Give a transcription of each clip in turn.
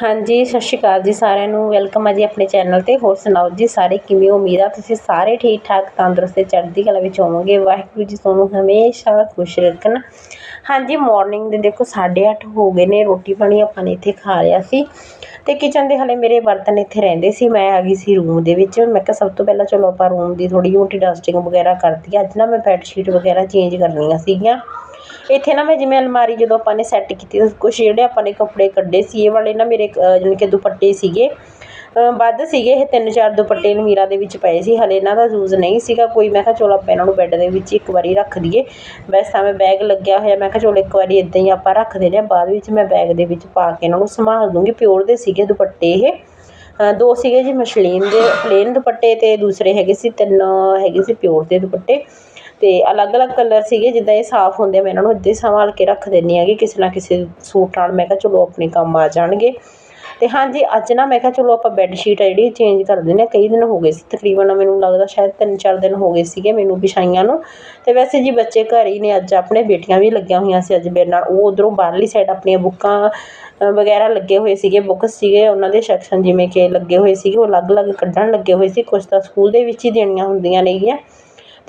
ਹਾਂਜੀ, ਸਤਿ ਸ਼੍ਰੀ ਅਕਾਲ ਜੀ ਸਾਰਿਆਂ ਨੂੰ। ਵੈਲਕਮ ਆ ਜੀ ਆਪਣੇ ਚੈਨਲ ਤੇ। ਹੋਰ ਸੁਣਾਓ ਜੀ ਸਾਰੇ ਕਿਵੇਂ ਉਮੀਦ ਆ? ਤੁਸੀਂ ਸਾਰੇ ਠੀਕ ਠਾਕ, ਤੰਦਰੁਸਤ ਤੇ ਚੜ੍ਹਦੀ ਕਲਾ ਵਿੱਚ ਹੋਵੋਗੇ। ਵਾਹਿਗੁਰੂ ਜੀ ਤੁਹਾਨੂੰ ਹਮੇਸ਼ਾ ਖੁਸ਼ ਰੱਖਣ। ਹਾਂਜੀ ਮਾਰਨਿੰਗ ਦੇ ਦੇਖੋ 8:30 ਹੋ ਗਏ ਨੇ। ਰੋਟੀ ਪਾਣੀ ਆਪਾਂ ਨੇ ਇੱਥੇ ਖਾ ਲਿਆ ਸੀ। ਤੇ ਕਿਚਨ ਦੇ ਹਲੇ ਮੇਰੇ ਬਰਤਨ ਇੱਥੇ ਰਹਿੰਦੇ ਸੀ। ਮੈਂ ਆ ਗਈ ਸੀ ਰੂਮ ਦੇ ਵਿੱਚ। ਮੈਂ ਕਿਹਾ, ਸਭ ਤੋਂ ਪਹਿਲਾਂ ਚਲੋ ਆਪਾਂ ਰੂਮ ਦੀ ਥੋੜੀ ਮੋਟੀ ਡਸਟਿੰਗ ਵਗੈਰਾ ਕਰਦੀ ਅੱਜ ਨਾ ਮੈਂ ਬੈੱਡ ਸ਼ੀਟ ਵਗੈਰਾ ਚੇਂਜ ਕਰਨੀਆਂ ਸੀਗੀਆਂ। ਇੱਥੇ ਨਾ ਮੈਂ ਜਿਵੇਂ ਅਲਮਾਰੀ ਜਦੋਂ ਆਪਾਂ ਨੇ ਸੈੱਟ ਕੀਤੀ ਕੁਛ ਜਿਹੜੇ ਆਪਾਂ ਨੇ ਕੱਪੜੇ ਕੱਢੇ ਸੀ ਇਹ ਵਾਲੇ ਨਾ ਮੇਰੇ ਅ, ਜਾਣੀ ਕਿ ਦੁਪੱਟੇ ਸੀਗੇ। ਵੱਧ ਸੀਗੇ ਇਹ ਤਿੰਨ ਚਾਰ ਦੁਪੱਟੇ ਅਲਮੀਰਾ ਦੇ ਵਿੱਚ ਪਏ ਸੀ। ਹਲੇ ਇਹਨਾਂ ਦਾ ਯੂਜ਼ ਨਹੀਂ ਸੀਗਾ ਕੋਈ। ਮੈਂ ਕਿਹਾ ਚਲੋ ਆਪਾਂ ਇਹਨਾਂ ਨੂੰ ਬੈੱਡ ਦੇ ਵਿੱਚ ਇੱਕ ਵਾਰੀ ਰੱਖ ਦਈਏ। ਵੈਸੇ ਤਾਂ ਮੈਂ ਬੈਗ ਲੱਗਿਆ ਹੋਇਆ। ਮੈਂ ਕਿਹਾ ਚਲੋ ਇੱਕ ਵਾਰੀ ਇਦਾਂ ਹੀ ਆਪਾਂ ਰੱਖ ਦਿੰਦੇ ਹਾਂ। ਬਾਅਦ ਵਿੱਚ ਮੈਂ ਬੈਗ ਦੇ ਵਿੱਚ ਪਾ ਕੇ ਇਹਨਾਂ ਨੂੰ ਸੰਭਾਲ ਦੂੰਗੀ। ਪਿਓਰ ਦੇ ਸੀਗੇ ਦੁਪੱਟੇ ਇਹ। ਦੋ ਸੀਗੇ ਜੀ ਮਸ਼ਲੀਨ ਦੇ ਪਲੇਨ ਦੁਪੱਟੇ ਤੇ ਦੂਸਰੇ ਹੈਗੇ ਸੀ ਤਿੰਨ ਹੈਗੇ ਸੀ ਪਿਓਰ ਦੇ ਦੁਪੱਟੇ। ਤੇ ਅਲੱਗ-ਅਲੱਗ ਕਲਰ ਸੀਗੇ, ਜਿੱਦਾਂ ਇਹ ਸਾਫ਼ ਹੁੰਦੇ ਆ, ਮੈਂ ਇਹਨਾਂ ਨੂੰ ਇੱਦਾਂ ਹੀ ਸੰਭਾਲ ਕੇ ਰੱਖ ਦਿੰਦੀ ਕਿ ਕਿਸੇ ਨਾ ਕਿਸੇ ਸੂਟ ਨਾਲ ਮੈਂ ਕਿਹਾ ਚਲੋ ਆਪਣੇ ਕੰਮ ਆ ਜਾਣਗੇ। ਤੇ ਹਾਂਜੀ, ਅੱਜ ਨਾ ਮੈਂ ਕਿਹਾ ਚਲੋ ਆਪਾਂ ਬੈੱਡ ਸ਼ੀਟ ਆ ਜਿਹੜੀ ਚੇਂਜ ਕਰ ਦਿੰਦੇ ਹਾਂ, ਕਈ ਦਿਨ ਹੋ ਗਏ ਸੀ, ਤਕਰੀਬਨ ਮੈਨੂੰ ਲੱਗਦਾ ਸ਼ਾਇਦ ਤਿੰਨ ਚਾਰ ਦਿਨ ਹੋ ਗਏ ਸੀਗੇ ਮੈਨੂੰ ਵਿਛਾਈਆਂ ਨੂੰ। ਤੇ ਵੈਸੇ ਜੀ ਬੱਚੇ ਘਰ ਹੀ ਨੇ, ਅੱਜ ਆਪਣੇ ਬੇਟੀਆਂ ਵੀ ਲੱਗੀਆਂ ਹੋਈਆਂ ਸੀ ਅੱਜ ਮੇਰੇ ਨਾਲ, ਉਹ ਉਧਰੋਂ ਬਾਹਰਲੀ ਸਾਈਡ ਆਪਣੀਆਂ ਬੁੱਕਾਂ ਵਗੈਰਾ ਲੱਗੇ ਹੋਏ ਸੀਗੇ ਬੁੱਕਸ ਸੀਗੇ, ਉਹਨਾਂ ਦੇ ਸੈਕਸ਼ਨ ਜਿਵੇਂ ਕਿ ਲੱਗੇ ਹੋਏ ਸੀਗੇ, ਉਹ ਅਲੱਗ-ਅਲੱਗ ਕੱਢਣ ਲੱਗੇ ਹੋਏ ਸੀ ਕੁਝ ਤਾਂ ਸਕੂਲ ਦੇ ਵਿੱਚ ਹੀ ਦੇਣੀਆਂ ਹੁੰਦੀਆਂ ਨੇਗੀਆਂ।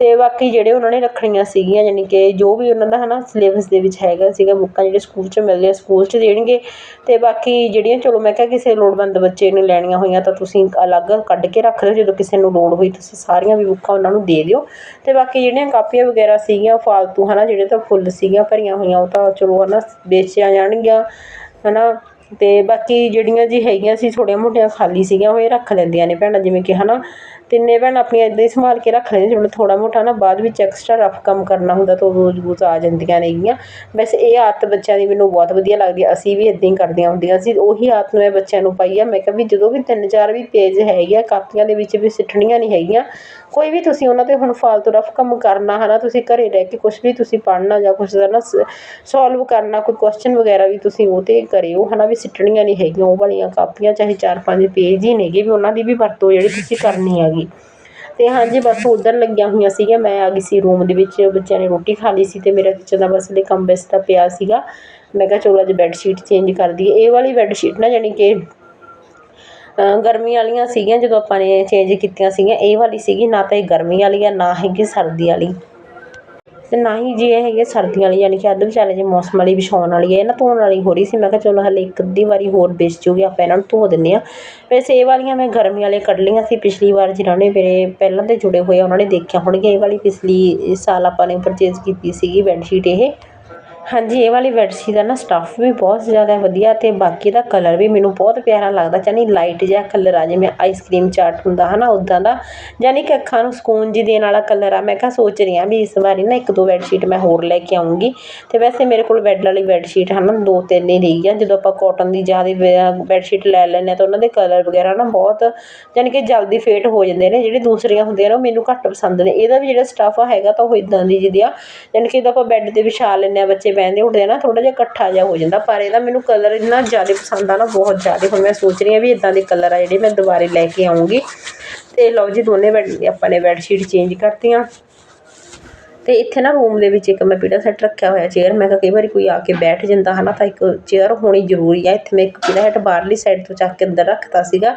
ਤੇ ਬਾਕੀ ਜਿਹੜੇ ਉਹਨਾਂ ਨੇ ਰੱਖਣੀਆਂ ਸੀਗੀਆਂ ਯਾਨੀ ਕਿ ਜੋ ਵੀ ਉਹਨਾਂ ਦਾ ਹੈ ਨਾ ਸਿਲੇਬਸ ਦੇ ਵਿੱਚ ਹੈਗਾ ਸੀਗਾ, ਬੁੱਕਾਂ ਜਿਹੜੇ ਸਕੂਲ 'ਚ ਮਿਲਦੀਆਂ, ਸਕੂਲ 'ਚ ਦੇਣਗੇ। ਅਤੇ ਬਾਕੀ ਜਿਹੜੀਆਂ, ਚਲੋ ਮੈਂ ਕਿਹਾ ਕਿਸੇ ਲੋੜਵੰਦ ਬੱਚੇ ਨੇ ਲੈਣੀਆਂ ਹੋਈਆਂ ਤਾਂ ਤੁਸੀਂ ਅਲੱਗ ਕੱਢ ਕੇ ਰੱਖ ਦਿਓ ਜਦੋਂ ਕਿਸੇ ਨੂੰ ਲੋੜ ਹੋਈ ਤੁਸੀਂ ਸਾਰੀਆਂ ਵੀ ਬੁੱਕਾਂ ਉਹਨਾਂ ਨੂੰ ਦੇ ਦਿਓ। ਅਤੇ ਬਾਕੀ ਜਿਹੜੀਆਂ ਕਾਪੀਆਂ ਵਗੈਰਾ ਸੀਗੀਆਂ ਫਾਲਤੂ ਹੈ ਨਾ ਜਿਹੜੇ ਤਾਂ ਫੁੱਲ ਸੀਗੀਆਂ, ਭਰੀਆਂ ਹੋਈਆਂ, ਉਹ ਤਾਂ ਚਲੋ ਹੈ ਨਾ ਵੇਚੀਆਂ ਜਾਣਗੀਆਂ ਹੈ ਨਾ ਅਤੇ ਬਾਕੀ ਜਿਹੜੀਆਂ ਜੀ ਹੈਗੀਆਂ ਸੀ, ਥੋੜ੍ਹੀਆਂ ਮੋਟੀਆਂ ਖਾਲੀ ਸੀਗੀਆਂ, ਉਹ ਇਹ ਰੱਖ ਲੈਂਦੀਆਂ ਨੇ ਭੈਣਾਂ, ਜਿਵੇਂ ਕਿ ਹੈ ਨਾ ਤਿੰਨੇ ਭੈਣ ਆਪਣੀਆਂ ਇੱਦਾਂ ਹੀ ਸੰਭਾਲ ਕੇ ਰੱਖ ਲੈਂਦੀਆਂ ਜਿਵੇਂ ਥੋੜ੍ਹਾ ਮੋਟਾ ਨਾ ਬਾਅਦ ਵਿੱਚ ਐਕਸਟਰਾ ਰਫ ਕੰਮ ਕਰਨਾ ਹੁੰਦਾ ਤਾਂ ਉਹ ਰੋਜ਼ ਰੋਜ਼ ਆ ਜਾਂਦੀਆਂ ਨੇਗੀਆਂ ਵੈਸੇ ਇਹ ਆਦਤ ਬੱਚਿਆਂ ਦੀ ਮੈਨੂੰ ਬਹੁਤ ਵਧੀਆ ਲੱਗਦੀ ਹੈ ਅਸੀਂ ਵੀ ਇੱਦਾਂ ਹੀ ਕਰਦੀਆਂ ਹੁੰਦੀਆਂ ਸੀ ਉਹੀ ਆਦਤ ਮੈਂ ਬੱਚਿਆਂ ਨੂੰ ਪਾਈ ਆ, ਮੈਂ ਕਿਹਾ ਵੀ ਜਦੋਂ ਵੀ ਤਿੰਨ ਚਾਰ ਵੀ ਪੇਜ ਹੈਗੇ ਆ, ਕਾਪੀਆਂ ਦੇ ਵਿੱਚ ਵੀ ਸਿੱਟਣੀਆਂ ਨਹੀਂ ਹੈਗੀਆਂ, ਕੋਈ ਵੀ ਤੁਸੀਂ ਉਹਨਾਂ ਤੇ ਹੁਣ ਫਾਲਤੂ ਰਫ ਕੰਮ ਕਰਨਾ ਹੈ ਨਾ ਤੁਸੀਂ ਘਰੇ ਰਹਿ ਕੇ ਕੁਝ ਵੀ ਤੁਸੀਂ ਪੜ੍ਹਨਾ ਜਾਂ ਕੁਝ ਦਾ ਨਾ ਸੋਲਵ ਕਰਨਾ, ਕੋਈ ਕੁਐਸਚਨ ਵਗੈਰਾ ਵੀ ਤੁਸੀਂ ਉਹ ਤੇ ਕਰਿਓ ਹੈ ਨਾ ਵੀ ਸਿੱਟਣੀਆਂ ਨਹੀਂ ਹੈਗੀਆਂ, ਉਹ ਵਾਲੀਆਂ ਕਾਪੀਆਂ ਚਾਹੇ ਚਾਰ ਪੰਜ ਪੇਜ ਹੀ ਨੇਗੇ, ਵੀ ਉਹਨਾਂ ਦੀ ਵੀ ਵਰਤੋਂ ਜਿਹੜੀ ਤੁਸੀਂ ਕਰਨੀ ਹੈਗੀ ਤੇ ਹਾਂਜੀ, ਬਸ ਉਧਰ ਲੱਗੀਆਂ ਹੋਈਆਂ ਸੀਗੀਆਂ ਮੈਂ ਆ ਗਈ ਸੀ ਰੂਮ ਦੇ ਵਿੱਚ, ਬੱਚਿਆਂ ਨੇ ਰੋਟੀ ਖਾ ਲਈ ਸੀ ਤੇ ਮੇਰਾ ਕਿਚਨ ਦਾ ਬਸ ਲਈ ਕੰਮ ਬਿਸਤਰਾ ਪਿਆ ਸੀਗਾ। ਮੈਂ ਕਿਹਾ ਚਲੋ ਅੱਜ ਬੈੱਡ ਸ਼ੀਟ ਚੇਂਜ ਕਰ ਦਈਏ। ਇਹ ਵਾਲੀ ਬੈੱਡ ਸ਼ੀਟ ਨਾ ਯਾਨੀ ਕਿ ਗਰਮੀ ਵਾਲੀਆਂ ਸੀਗੀਆਂ, ਜਦੋਂ ਆਪਾਂ ਨੇ ਚੇਂਜ ਕੀਤੀਆਂ ਸੀਗੀਆਂ, ਇਹ ਵਾਲੀ ਸੀਗੀ ਨਾ ਤਾਂ ਇਹ ਗਰਮੀ ਵਾਲੀ ਆ, ਨਾ ਹੈਗੀ ਸਰਦੀ ਵਾਲੀ। ਅਤੇ ਨਾ ਹੀ ਜੇ ਇਹ ਹੈਗੇ ਸਰਦੀਆਂ ਵਾਲੀ, ਯਾਨੀ ਕਿ ਅੱਧ ਵਿਚਾਲੇ ਜੇ ਮੌਸਮ ਵਾਲੀ, ਵਿਛਾਉਣ ਵਾਲੀ ਹੈ ਇਹ ਨਾ ਧੋਣ ਵਾਲੀ ਹੋ ਰਹੀ ਸੀ। ਮੈਂ ਕਿਹਾ ਚਲੋ ਹਾਲੇ ਇੱਕ ਅੱਧੀ ਵਾਰੀ ਹੋਰ ਵਿਛ ਜੂਗੀ, ਆਪਾਂ ਇਹਨਾਂ ਨੂੰ ਧੋ ਦਿੰਦੇ ਹਾਂ। ਵੈਸੇ ਇਹ ਵਾਲੀਆਂ ਮੈਂ ਗਰਮੀ ਵਾਲੇ ਕੱਢ ਲਈਆਂ ਸੀ ਪਿਛਲੀ ਵਾਰ, ਜਿਨ੍ਹਾਂ ਨੇ ਮੇਰੇ ਪਹਿਲਾਂ ਦੇ ਜੁੜੇ ਹੋਏ ਆ, ਉਹਨਾਂ ਨੇ ਦੇਖਿਆ ਹੋਣਗੀਆਂ। ਇਹ ਵਾਲੀ ਪਿਛਲੀ ਸਾਲ ਆਪਾਂ ਨੇ ਪਰਚੇਜ਼ ਕੀਤੀ ਸੀਗੀ ਬੈੱਡ ਸ਼ੀਟ ਇਹ। ਹਾਂਜੀ, ਇਹ ਵਾਲੀ ਬੈਡਸ਼ੀਟ ਦਾ ਨਾ ਸਟੱਫ ਵੀ ਬਹੁਤ ਜ਼ਿਆਦਾ ਵਧੀਆ ਅਤੇ ਬਾਕੀ ਦਾ ਕਲਰ ਵੀ ਮੈਨੂੰ ਬਹੁਤ ਪਿਆਰਾ ਲੱਗਦਾ ਯਾਨੀ ਲਾਈਟ ਜਿਹਾ ਕਲਰ ਆ ਜਿਵੇਂ ਆਈਸਕ੍ਰੀਮ ਚਾਟ ਹੁੰਦਾ ਹੈ ਨਾ ਉੱਦਾਂ ਦਾ। ਯਾਨੀ ਕਿ ਅੱਖਾਂ ਨੂੰ ਸਕੂਨ ਜੀ ਦੇਣ ਵਾਲਾ ਕਲਰ ਆ। ਮੈਂ ਕਿਹਾ ਸੋਚ ਰਹੀ ਹਾਂ ਵੀ ਇਸ ਵਾਰੀ ਨਾ ਇੱਕ ਦੋ ਬੈਡਸ਼ੀਟ ਮੈਂ ਹੋਰ ਲੈ ਕੇ ਆਉਂਗੀ ਅਤੇ ਵੈਸੇ ਮੇਰੇ ਕੋਲ ਬੈੱਡ ਵਾਲੀ ਬੈਡਸ਼ੀਟ ਹਨ, ਦੋ ਤਿੰਨ ਹੀ ਰਹੀ ਆ ਜਦੋਂ ਆਪਾਂ ਕੋਟਨ ਦੀ ਜ਼ਿਆਦਾ ਬੈਡਸ਼ੀਟ ਲੈ ਲੈਂਦੇ ਹਾਂ ਤਾਂ ਉਹਨਾਂ ਦੇ ਕਲਰ ਵਗੈਰਾ ਨਾ ਬਹੁਤ ਯਾਨੀ ਕਿ ਜਲਦੀ ਫੇਟ ਹੋ ਜਾਂਦੇ ਨੇ। ਜਿਹੜੇ ਦੂਸਰੀਆਂ ਹੁੰਦੀਆਂ ਨੇ, ਉਹ ਮੈਨੂੰ ਘੱਟ ਪਸੰਦ ਨੇ। ਇਹਦਾ ਵੀ ਜਿਹੜਾ ਸਟੱਫ ਹੈਗਾ ਤਾਂ ਉਹ ਇਦਾਂ ਦੀ ਜਿਹਦੀ ਆ। ਯਾਨੀ ਕਿ ਜਦੋਂ ਆਪਾਂ ਬੈੱਡ ਤੇ ਵਿਛਾ ਲੈਂਦੇ ਆ ਬੱਚੇ ਬਹਿੰਦੇ ਉੱਠਦੇ ਨਾ ਥੋੜਾ ਜਿਹਾ ਇਕੱਠਾ ਜਿਹਾ ਹੋ ਜਾਂਦਾ, ਪਰ ਇਹਦਾ ਮੈਨੂੰ ਕਲਰ ਇੰਨਾ ਜ਼ਿਆਦਾ ਪਸੰਦ ਆ ਨਾ, ਬਹੁਤ ਜ਼ਿਆਦਾ। ਹੁਣ ਮੈਂ ਸੋਚ ਰਹੀ ਹਾਂ ਵੀ ਇਦਾਂ ਦੇ ਕਲਰ ਆ ਜਿਹੜੇ ਮੈਂ ਦੁਬਾਰੇ ਲੈ ਕੇ ਆਉਂਗੀ ਤੇ ਲਓ ਜੀ, ਦੋਨੇ ਬੈੱਡ ਆਪਾਂ ਨੇ ਬੈੱਡ ਸ਼ੀਟ ਚੇਂਜ ਕਰਤੀਆਂ। ਤੇ ਇੱਥੇ ਨਾ ਰੂਮ ਦੇ ਵਿੱਚ ਇੱਕ ਮੈਂ ਪੀੜਾ ਸੈੱਟ ਰੱਖਿਆ ਹੋਇਆ ਚੇਅਰ ਮੈਂ ਕਿਹਾ ਕਈ ਵਾਰੀ ਕੋਈ ਆ ਕੇ ਬੈਠ ਜਾਂਦਾ ਹਨਾ ਤਾਂ ਇੱਕ ਚੇਅਰ ਹੋਣੀ ਜ਼ਰੂਰੀ ਆ। ਇੱਥੇ ਮੈਂ ਇੱਕ ਪੀੜਾ ਸੈੱਟ ਬਾਹਰਲੀ ਸਾਈਡ ਤੋਂ ਚੱਕ ਕੇ ਅੰਦਰ ਰੱਖਤਾ ਸੀਗਾ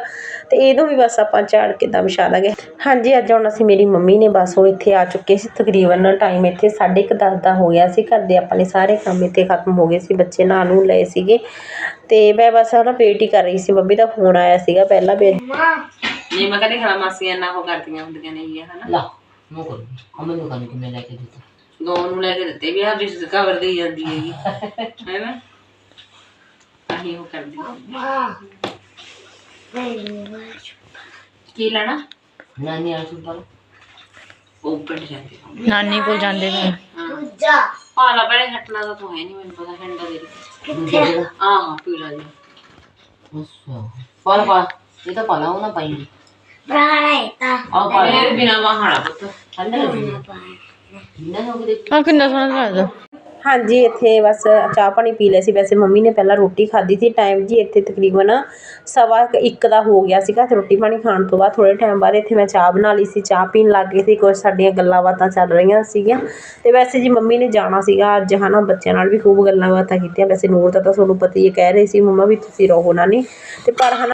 ਤੇ ਇਹਨੂੰ ਵੀ ਬਸ ਆਪਾਂ ਝਾੜ ਕੇ ਤਾਂ ਵਿਛਾ ਦਾਂਗੇ ਹਾਂਜੀ ਅੱਜ ਹੁਣ ਅਸੀਂ ਮੇਰੀ ਮੰਮੀ ਨੇ ਬਸ ਉਹ ਇੱਥੇ ਆ ਚੁੱਕੇ ਸੀ। ਤਕਰੀਬਨ ਟਾਈਮ ਇੱਥੇ 10:30 ਦਾ ਹੋ ਗਿਆ ਸੀ। ਘਰ ਦੇ ਆਪਣੇ ਸਾਰੇ ਕੰਮ ਇੱਥੇ ਖਤਮ ਹੋ ਗਏ ਸੀ। ਬੱਚੇ ਨਹਾ ਨੂੰ ਲਏ ਸੀਗੇ ਤੇ ਮੈਂ ਬਸ ਨਾ ਵੇਟ ਹੀ ਕਰ ਰਹੀ ਸੀ। ਮੰਮੀ ਦਾ ਫੋਨ ਆਇਆ ਸੀਗਾ ਪਹਿਲਾਂ ਵੀ ਨਹੀਂ ਮੈਂ ਕਦੇ ਖੜਾ ਮਾਸੀਆਂ ਨਾ ਉਹ ਕਰਦੀਆਂ ਹੁੰਦੀਆਂ ਨੇ ਇਹ ਹਨਾ। ਲਾ ਮੋ ਕਰ ਅਮਨ ਨੂੰ ਕਾਨੂੰ ਕਿਵੇਂ ਲੈ ਕੇ ਦਿੱਤਾ। ਦੋ ਨੂੰ ਲੈ ਕੇ ਦਿੱਤੇ ਵੀ ਆ ਜਿਸ ਕਵਰ ਦੀ ਜਾਂਦੀ ਹੈਗੀ। ਹੈ ਨਾ? ਆਹੀ ਉਹ ਕਰਦੀ ਕੀ ਲੈਣਾ? ਨਾਨੀ ਆ ਸੁਪਰ ਉਹ ਪਿੰਡ ਜਾਂਦੀ ਹਾਂ ਨਾਨੀ ਕੋਲ ਜਾਂਦੇ ਨੇ ਪਾਲਾ ਬੜੇ ਘਟਨਾ ਦਾ ਤਾਂ ਹੈ ਨਹੀਂ ਮੈਨੂੰ ਪਤਾ ਹੰਡਾ ਦੇ ਦੂਜਾ ਜਿਹੜਾ ਆਹ ਪੀਲਾ ਜੀ। ਅੱਛਾ। ਪਾਲਾ ਪਾ ਇਹ ਤਾਂ ਪਾਲਾ ਉਹ ਨਾ ਪਾਈ। ਬਿਨਾ ਵਾਹਣਾ ਪੁੱਤ। ਠੰਡਾ ਆ ਕਿੰਨਾ ਸੋਹਣਾ ਲੱਗਦਾ ਹਾਂਜੀ ਇੱਥੇ ਬਸ ਚਾਹ ਪਾਣੀ ਪੀ ਲਿਆ ਸੀ। ਵੈਸੇ ਮੰਮੀ ਨੇ ਪਹਿਲਾਂ ਰੋਟੀ ਖਾਧੀ ਸੀ। ਟਾਈਮ ਜੀ ਇੱਥੇ ਤਕਰੀਬਨ ਸਵਾ ਕੁ ਇੱਕ ਦਾ ਹੋ ਗਿਆ ਸੀਗਾ। ਤੇ ਰੋਟੀ ਪਾਣੀ ਖਾਣ ਤੋਂ ਬਾਅਦ ਥੋੜ੍ਹੇ ਟਾਈਮ ਬਾਅਦ ਇੱਥੇ ਮੈਂ ਚਾਹ ਬਣਾ ਲਈ ਸੀ। ਚਾਹ ਪੀਣ ਲੱਗ ਗਏ ਸੀ। ਕੁਛ ਸਾਡੀਆਂ ਗੱਲਾਂ ਬਾਤਾਂ ਚੱਲ ਰਹੀਆਂ ਸੀਗੀਆਂ। ਤੇ ਵੈਸੇ ਜੀ ਮੰਮੀ ਨੇ ਜਾਣਾ ਸੀਗਾ। ਅੱਜ ਹਨਾ ਬੱਚਿਆਂ ਨਾਲ ਵੀ ਖੂਬ ਗੱਲਾਂ ਬਾਤਾਂ ਕੀਤੀਆਂ। ਵੈਸੇ ਨੂਰ ਦਾ ਤਾਂ ਤੁਹਾਨੂੰ ਪਤਾ ਹੀ ਹੈ ਕਹਿ ਰਹੇ ਸੀ ਮੰਮਾ ਵੀ ਤੁਸੀਂ ਰਹੋ ਨਾ। ਨਹੀਂ ਤੇ ਪਰ ਹਨਾ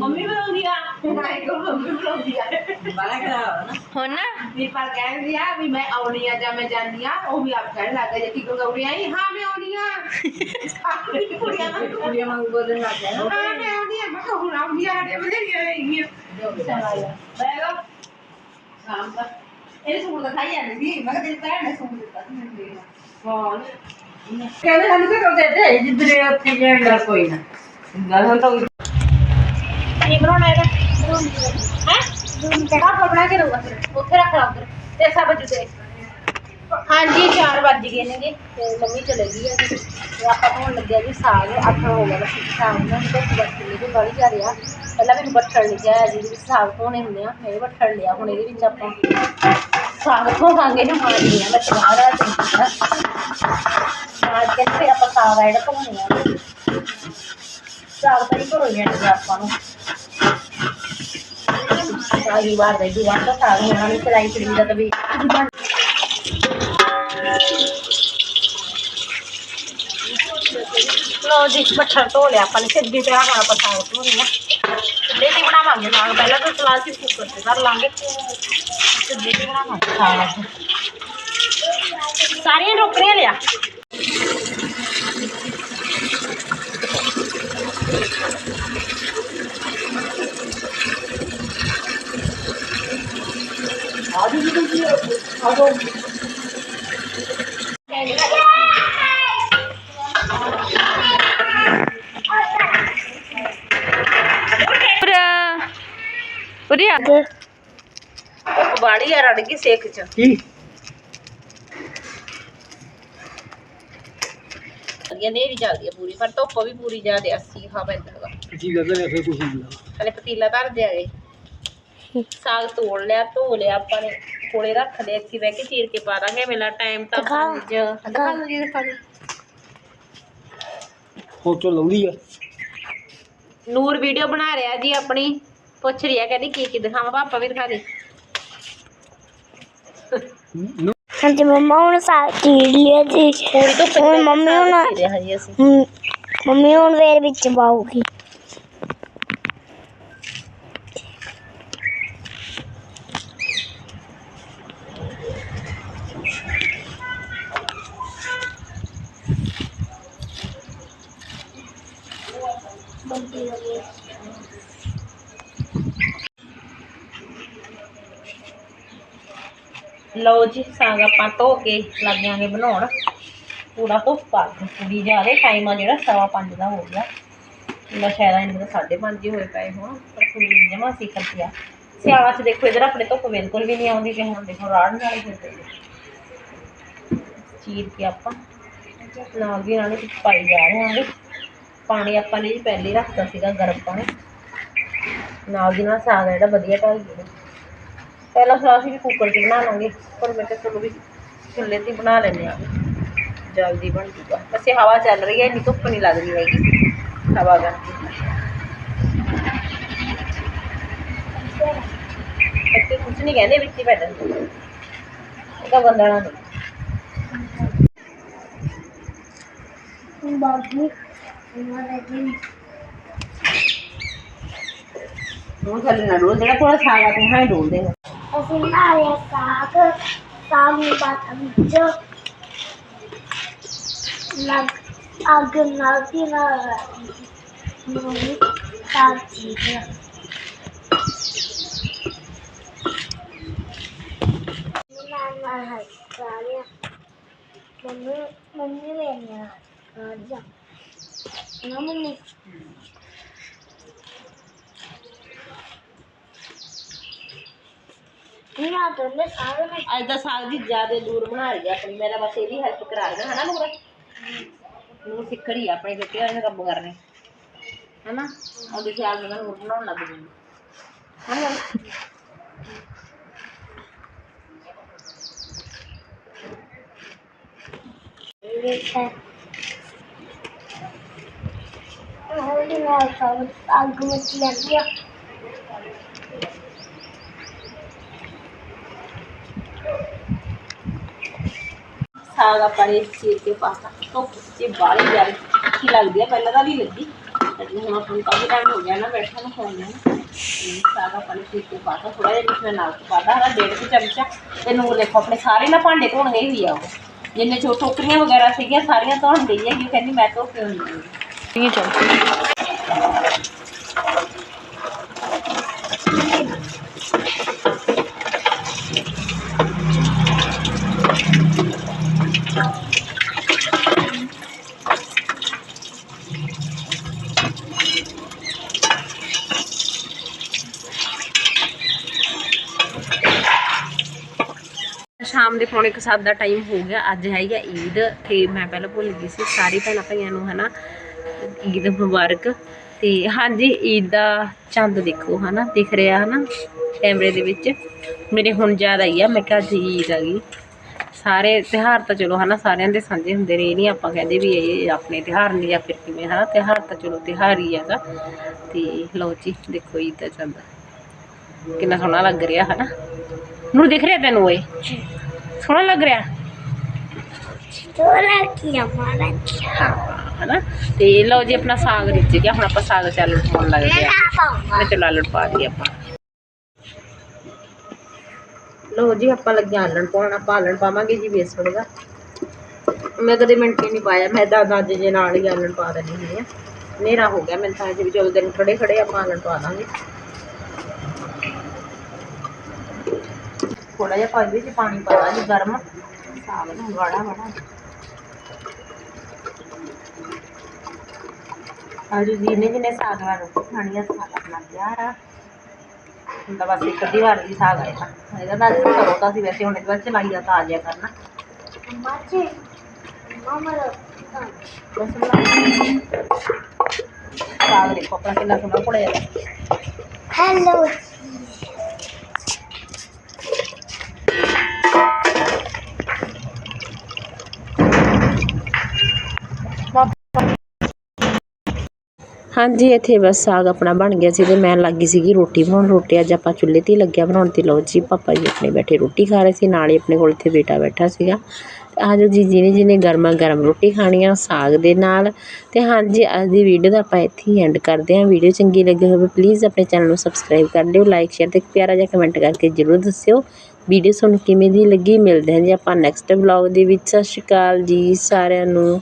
ਮੰਮੀ ਬਣਾਉਂਦੀ ਆ। ਮੰਮੀ ਬਣਾਉਂਦੀ ਆ। ਬਾਲਾ ਖਰਾਬ ਨਾ। ਹੁਣ ਨਾ? ਵੀਰਪਾਲ ਕਹਿੰਦੀ ਆ ਵੀ ਮੈਂ ਆਉਣੀ ਆ ਜਾਂ ਮੈਂ ਜਾਂਦੀ ਆ ਉਹ ਵੀ ਆਪ ਕਹਿਣ ਲੱਗ ਗਈ ਕਿ ਗੌਰੀ ਆਈ ਹਾਂ ਮੈਂ ਆਉਣੀ ਆ। ਕੁੜੀਆਂ ਨੂੰ ਕੁੜੀਆਂ ਵਾਂਗ ਬੋਲਣ ਲੱਗ ਹਾਂ ਮੈਂ ਆਉਣੀ ਆ ਮੈਂ ਕਿਹਾ ਹੁਣ ਆਉਣੀ ਆ ਸਾਡੇ ਬਥੇਰੀਆਂ ਰਹਿਗੀਆਂ ਬੈਗਾ ਸ਼ਾਮ ਦਾ। ਇਹ ਸੂਟ ਦਿਖਾਈ ਜਾਂਦੀ ਸੀ। ਮੈਂ ਕਿਹਾ ਤੇਰੀ ਭੈਣ ਨੇ ਸੂਟ ਦਿੱਤਾ ਸੀ ਮੈਨੂੰ ਦੇ ਹਾਂ ਕਹਿੰਦੇ ਸਾਨੂੰ ਕਿ ਕਰਦੇ ਤੇ ਜਿੱਦਰੇ ਉੱਥੇ ਜਾਏਗਾ ਕੋਈ ਨਾ। ਗੱਲ ਹੁਣ ਤਾਂ ਕੀ ਬਣਾਉਣਾ ਇਹਦਾ? ਹੈ? ਕਿਹੜਾ ਬਣਾ ਕੇ ਰਹੂਗਾ ਫਿਰ। ਉੱਥੇ ਰੱਖ ਲਾ ਉੱਧਰ। ਤੇ ਸਭ ਜੁਦੇ ਹਾਂਜੀ 4 ਵੱਜ ਗਏ ਨੇ ਜੀ ਤੇ ਮੰਮੀ ਚਲੇ ਗਈ ਹੈ ਜੀ। ਤੇ ਆਪਾਂ ਧੋਣ ਲੱਗਿਆ ਜੀ ਸਾਗ ਅੱਠ ਹੋ ਗਿਆ ਬਸ ਸਾਗ ਨਾਲ ਤਾਂ ਬੱਠਲ ਲਈ ਬੜੀ ਜਾ ਰਿਹਾ ਪਹਿਲਾਂ ਮੈਨੂੰ ਬੱਠਲ ਲਿਖਿਆ ਹੈ ਜਿਹਦੇ ਸਾਗ ਧੋਣੇ ਹੁੰਦੇ ਆ। ਮੈਂ ਇਹ ਬੱਠਲ ਲਿਆ। ਹੁਣ ਇਹਦੇ ਵਿੱਚ ਆਪਾਂ ਸਾਗ ਧੋਵਾਂਗੇ ਨਾ ਮਾਰਨੀ ਮੈਂ ਚਵਾੜਾ ਚੰਗਾ ਮਾਰ ਕੇ ਫਿਰ ਆਪਾਂ ਸਾਗ ਐਡ ਧੋਣੇ ਆ ਸਾਗ ਤਾਂ ਹੀ ਭਰੋ ਜਾਣਗੇ ਆਪਾਂ ਨੂੰ। ਸਾਗੀ ਵਾਰ ਦੇ ਦੁਆ ਤਾਂ ਸਾਗ ਹੋਣਾ ਨਹੀਂ ਚਲਾਈ ਚੜੀ ਦਾ ਤਾਂ ਵੀ ਲੋ ਜੀ ਬੱਠਲ ਧੋ ਲਿਆ ਆਪਾਂ ਨੇ ਸਿੱਧੀ ਤਰ੍ਹਾਂ ਹੁਣ ਆਪਾਂ ਸਾਗ ਧੋ ਲਿਆ ਸਿੱਧੇ ਤੇ ਬਣਾਵਾਂਗੇ ਸਾਗ ਪਹਿਲਾਂ ਤਾਂ ਸਲਾਦ ਸੀ ਕੁੱਕਰ ਤੇ ਕਰ ਲਾਂਗੇ ਸਿੱਧੇ ਉਰੀਆ ਬਾੜੀ ਆ ਰੜ ਗਈ ਸੇਕ ਚ। ਕੀ? ਵਧੀਆ ਨੇਰੀ ਚੱਲਦੀ ਆ ਪੂਰੀ ਪਰ ਧੁੱਪ ਵੀ ਪੂਰੀ ਜ਼ਿਆਦਾ ਅੱਸੀ ਖਾ ਪੈਂਦਾ ਕੀ ਗੱਲ ਹੈ ਫਿਰ ਕੁਝ ਨਹੀਂ ਹਲੇ ਪਤੀਲਾ ਧਰ ਦਿਆਗੇ ਸਾਗ ਤੋੜ ਲਿਆ ਧੋ ਲਿਆ ਆਪਾਂ ਨੇ ਕੋਲੇ ਰੱਖ ਲਿਆ ਇੱਥੇ ਬਹਿ ਕੇ ਚੀਰ ਕੇ ਪਾ ਦਾਂਗੇ ਮੇਲਾ ਟਾਈਮ ਤਾਂ ਪੰਜ ਦਿਖਾ। ਲਓ ਜੀ ਦਿਖਾ ਲਓ ਫੋਟੋ ਲਾਉਂਦੀ ਆ। ਨੂਰ ਵੀਡੀਓ ਬਣਾ ਰਿਹਾ ਜੀ ਆਪਣੀ। ਪੁੱਛ ਰਹੀ ਆ ਕਹਿੰਦੀ ਕੀ ਕੀ ਦਿਖਾਵਾਂ ਪਾਪਾ ਵੀ ਦਿਖਾ ਦੇ। ਨੂੰ ਹਾਂਜੀ ਮੰਮਾ ਹੁਣ ਸਾਗ ਚੀਰ ਲਿਆ ਜੀ। ਪੂਰੀ ਹੁਣ ਮੰਮੀ ਹੁਣ ਅਸੀਂ। ਹਮ, ਮੰਮੀ ਹੁਣ ਵੇਰ ਵਿੱਚ ਪਾਉਗੀ ਲਓ ਜੀ, ਸਾਗ ਆਪਾਂ ਧੋ ਕੇ ਲੱਗ ਬਣਾਉਣ। ਪੂਰਾ ਧੁੱਪ ਪਾ ਗਈ ਪੂਰੀ ਜ਼ਿਆਦਾ ਟਾਈਮ ਆ ਜਿਹੜਾ, ਸਵਾ ਪੰਜ ਦਾ ਹੋ ਗਿਆ। ਮੈਂ ਸ਼ਾਇਦ ਇਹਨਾਂ ਸਾਢੇ ਪੰਜ ਹੀ ਹੋਏ ਪਏ ਹੁਣ, ਪਰ ਪੂਰੀ ਜਮਾ ਸੀ ਕੱਟਿਆ ਸਿਆਲਾਂ 'ਚ ਦੇਖੋ, ਇਧਰ ਆਪਣੇ ਧੁੱਪ ਬਿਲਕੁਲ ਵੀ ਨਹੀਂ ਆਉਂਦੀ ਕਿ ਹੁਣ ਦੇਖੋ ਰਾੜ ਨਾਲ ਹੀ ਫਿਰਦੇ ਚੀਰ ਕੇ ਆਪਾਂ ਨਾਲ ਦੀ ਨਾਲ ਹੀ ਪਾਈ ਜਾ ਰਹੇ ਹਾਂਗੇ ਪਾਣੀ ਆਪਾਂ ਨੇ ਜੀ ਪਹਿਲੇ ਹੀ ਰੱਖਤਾ ਸੀਗਾ ਗਰਮ ਪਾਣੀ। ਨਾਲ ਦੀ ਨਾਲ ਸਾਗ ਜਿਹੜਾ ਵਧੀਆ ਢਲ ਜੂਗਾ ਪਹਿਲਾਂ ਸਾਗ ਅਸੀਂ ਵੀ ਕੁੱਕਰ 'ਚ ਬਣਾ ਲਾਂਗੇ। ਪਰ ਮੈਂ ਕਿਹਾ ਚਲੋ ਵੀ ਚੁੱਲ੍ਹੇ 'ਤੇ ਬਣਾ ਲੈਂਦੇ ਹਾਂ। ਜਲਦੀ ਬਣ ਜੂਗਾ। ਵੈਸੇ ਹਵਾ ਚੱਲ ਰਹੀ ਹੈ, ਇੰਨੀ ਧੁੱਪ ਨਹੀਂ ਲੱਗਦੀ ਹੈਗੀ। ਹਵਾ ਕਰਕੇ। ਇੱਥੇ ਕੁਝ ਨਹੀਂ ਕਹਿੰਦੇ, ਵਿੱਚ ਹੀ ਬੈਠ ਇਹਦਾ ਬੰਦਣਾ ਨਹੀਂ ਬਾਗੀ ਹੁਣ ਥੱਲੇ ਨਾ ਡੋਲ ਦੇਣਾ ਪੂਰਾ ਸਾਗ ਤੂੰ ਹਾਂ ਡੋਲ ਦੇਗਾ ਅਸੀਂ ਬਣਾ ਲਿਆ ਸਾਗ ਸਾਗ ਨੂੰ ਬਾਤ ਵਿੱਚ ਲੱਗ ਅੱਗ ਨਾਲ ਦੀ ਨਾਲ ਮੰਮੀ ਸਾਗ ਚੀਰ ਮੈਂ ਮੈਂ ਹੈ ਸਾਰਿਆ ਮੰਮੀ ਮੰਮੀ ਲੈਣਾ ਆ ਜਾ ਨਾ ਮੰਮੀ ਨਾ ਦੋਨੇ ਸਾਰੇ ਨੇ ਅੱਜ ਦਾ ਸਾਗ ਦੀ ਜ਼ਿਆਦਾ ਦੂਰ ਬਣਾ ਰਹੀ ਆ ਆਪਣੀ ਮੇਰਾ ਬਸ ਇਹਦੀ ਹੈਲਪ ਕਰਾ ਦੇਣਾ ਹਨਾ ਮਗਰ ਨੂੰ ਸਿੱਖੜੀ ਆ ਆਪਣੇ ਕਿਤੇ ਇਹਨੇ ਕੰਮ ਕਰਨੇ ਹਨਾ ਉਹਦੇ ਸਿਆਲ ਨੂੰ ਨੂੰ ਬਣਾਉਣ ਲੱਗ ਜੂਗੀ ਹਨਾ ਦੇਖਾ ਹੋਲੀ ਨਾ ਸਭ ਅੱਗ ਮੱਚੀ ਜਾਂਦੀ ਆ ਸਾਗ ਆਪਾਂ ਨੇ ਚੀਰ ਕੇ ਪਾਤਾ। ਧੁੱਪ ਤੇ ਬਾਹਲੀ ਜ਼ਿਆਦਾ ਅੱਛੀ ਲੱਗਦੀ ਆ, ਪਹਿਲਾਂ ਤਾਂ ਨਹੀਂ ਲੱਗੀ। ਲੇਕਿਨ ਹੁਣ ਆਪਾਂ ਨੂੰ ਕਾਫੀ ਟਾਈਮ ਹੋ ਗਿਆ ਨਾ ਬੈਠਾ ਨੂੰ ਖਾਉਂਦੇ ਨੇ। ਤੇ ਸਾਗ ਆਪਾਂ ਨੇ ਚੀਰ ਕੇ ਪਾਤਾ ਥੋੜਾ ਜਿਹਾ ਵਿੱਚ ਮੈਂ ਨਾਲ ਪਾਤਾ, ਹਨਾ, ਡੇਢ ਕੁ ਚਮਚਾ। ਤੇ ਨੂਰ ਦੇਖੋ, ਆਪਣੇ ਸਾਰੇ ਨਾ ਭਾਂਡੇ ਧੋਣ ਗਈ ਹੋਈ ਆ ਉਹ। ਜਿੰਨੇ ਛੋ ਟੋਕਰੀਆਂ ਵਗੈਰਾ ਸੀਗੀਆਂ, ਸਾਰੀਆਂ ਧੋਣ ਹੁਣ ਹੈ ਕਿ ਦਾ ਟਾਈਮ ਹੋ ਗਿਆ, ਅੱਜ ਹੈਗਾ ਈਦ, ਤੇ ਮੈਂ ਪਹਿਲਾਂ ਭੁੱਲ ਗਈ ਸੀ, ਸਾਰੀ ਭੈਣਾਂ ਭਾਈਆਂ ਨੂੰ ਹਨਾ, ਈਦ ਮੁਬਾਰਕ। ਤੇ ਹਾਂਜੀ, ਈਦ ਦਾ ਚੰਦ ਦੇਖੋ ਹਨਾ, ਦਿਖ ਰਿਹਾ ਹਨਾ, ਕੈਮਰੇ ਦੇ ਵਿੱਚ। ਮੇਰੇ ਹੁਣ ਯਾਦ ਆਈ ਆ, ਮੈਂ ਕਿਹਾ ਅੱਜ ਈਦ ਆ ਗਈ। ਸਾਰੇ ਤਿਉਹਾਰ ਤਾਂ ਚਲੋ ਹਨਾ, ਸਾਰਿਆਂ ਦੇ ਸਾਂਝੇ ਹੁੰਦੇ ਨੇ, ਇਹ ਨਹੀਂ ਆਪਾਂ ਕਹਿੰਦੇ ਵੀ ਇਹ ਆਪਣੇ ਤਿਉਹਾਰ ਨਹੀਂ ਜਾਂ ਫਿਰ ਕਿਵੇਂ, ਹਨਾ, ਤਿਉਹਾਰ ਤਾਂ ਚਲੋ ਤਿਉਹਾਰ ਹੀ ਹੈਗਾ। ਤੇ ਲਓ ਜੀ, ਦੇਖੋ ਈਦ ਦਾ ਚੰਦ। ਕਿੰਨਾ ਸੋਹਣਾ ਲੱਗ ਰਿਹਾ ਹਨਾ। ਨੂੰ ਦਿਖ ਰਿਹਾ ਤੈਨੂੰ ਇਹ? ਸੋਹਣਾ ਲੱਗ ਰਿਹਾ? ਤੋਲਾ ਕੀ ਮਾਰਾ ਹਨਾ? ਤੇ ਲਓ ਜੀ ਆਪਣਾ ਸਾਗ ਰਿੱਝ ਗਿਆ। ਹੁਣ ਆਪਾਂ ਸਾਗ ਚੱਲ ਪਾਉਣ ਆ। ਪਾਉਂਗਾ। ਮੈਂ ਚਲ ਆਲਣ ਪਾ ਦਈਏ ਆਪਾਂ। ਲਓ ਜੀ ਆਪਾਂ ਲੱਗੇ ਆਲਣ ਪਾਉਣ। ਆਪਾਂ ਆਲਣ ਪਾਵਾਂਗੇ ਜੀ ਬੇਸਣ ਦਾ। ਮੈਂ ਕਦੇ ਮਿੰਟ ਹੀ ਨਹੀਂ ਪਾਇਆ। ਮੈਂ ਤਾਂ ਦਾਦੇ ਜੇ ਨਾਲ ਹੀ ਆਲਣ ਪਾ ਦੇਣੀ ਆ। ਹਨੇਰਾ ਹੋ ਗਿਆ ਮੈਨੂੰ ਤਾਂ ਅਜੇ ਵੀ। ਚਲੋ ਦਿਨ ਖੜੇ ਖੜੇ ਆਪਾਂ ਆਲਣ ਪਾ ਦਾਂਗੇ। ਥੋੜਾ ਜਿਹਾ ਪਾਣੀ ਵਿੱਚ ਪਾਣੀ ਪਾ ਦਾਂਗੇ ਗਰਮ। ਸਾਗ ਨੂੰ ਗਾੜਾ ਬਣਾ। ਅੱਜ ਜਿਹਨੇ ਜਿਹਨੇ ਸਾਗ ਨਾਲ ਰੋਟੀ ਖਾਣੀ ਆ ਸਾਗ ਆਪਣਾ ਤਿਆਰ ਆ। ਹੁਣ ਤਾਂ ਬਸ ਇੱਕ ਅੱਧੀ ਵਾਰ ਦੀ ਸਾਗ ਆਇਆ ਇਹਦਾ। ਤਾਂ ਅੱਜ ਕਰੋ ਤਾਂ ਸੀ ਵੈਸੇ ਹੁਣ ਇਹਦੇ ਬਾਅਦ ਚਲਾਈ ਤਾਂ ਆ ਜਾਇਆ ਕਰਨਾ। ਮਾਚੇ ਮਾਮਾ ਬਸ ਸਾਗ ਦੇਖੋ ਆਪਣਾ ਕਿੰਨਾ ਸੋਹਣਾ ਦਾ ਹੈਲੋ। ਹਾਂਜੀ, ਇੱਥੇ ਬਸ ਸਾਗ ਆਪਣਾ ਬਣ ਗਿਆ ਸੀ ਅਤੇ ਮੈਂ ਲੱਗ ਗਈ ਸੀਗੀ ਰੋਟੀ ਬਣਾਉਣ। ਰੋਟੀ ਅੱਜ ਆਪਾਂ ਚੁੱਲ੍ਹੇ ਤੇ ਹੀ ਲੱਗਿਆ ਬਣਾਉਣ ਤੇ ਲਓ ਜੀ, ਪਾਪਾ ਜੀ ਆਪਣੇ ਬੈਠੇ ਰੋਟੀ ਖਾ ਰਹੇ ਸੀ, ਨਾਲ ਹੀ ਆਪਣੇ ਕੋਲ ਇੱਥੇ ਬੇਟਾ ਬੈਠਾ ਸੀਗਾ। ਤੇ ਆਜੋ ਜੀ, ਜਿਹਨੇ ਜਿਹਨੇ ਗਰਮਾ ਗਰਮ ਰੋਟੀ ਖਾਣੀ ਆ ਸਾਗ ਦੇ ਨਾਲ। ਤੇ ਹਾਂਜੀ, ਅੱਜ ਦੀ ਵੀਡੀਓ ਦਾ ਆਪਾਂ ਇੱਥੇ ਹੀ ਐਂਡ ਕਰਦੇ ਹਾਂ। ਵੀਡੀਓ ਚੰਗੀ ਲੱਗੀ ਹੋਵੇ ਪਲੀਜ਼ ਆਪਣੇ ਚੈਨਲ ਨੂੰ ਸਬਸਕ੍ਰਾਈਬ ਕਰ ਲਿਓ ਲਾਈਕ ਸ਼ੇਅਰ ਤੇ ਪਿਆਰਾ ਜਿਹਾ ਕਮੈਂਟ ਕਰਕੇ ਜ਼ਰੂਰ ਦੱਸਿਓ। ਵੀਡੀਓ ਤੁਹਾਨੂੰ ਕਿਵੇਂ ਦੀ ਲੱਗੀ? ਮਿਲਦੇ ਹਾਂ ਜੀ ਆਪਾਂ ਨੈਕਸਟ ਵਲੌਗ ਦੇ ਵਿੱਚ। ਸਤਿ ਸ਼੍ਰੀ ਅਕਾਲ ਜੀ ਸਾਰਿਆਂ ਨੂੰ।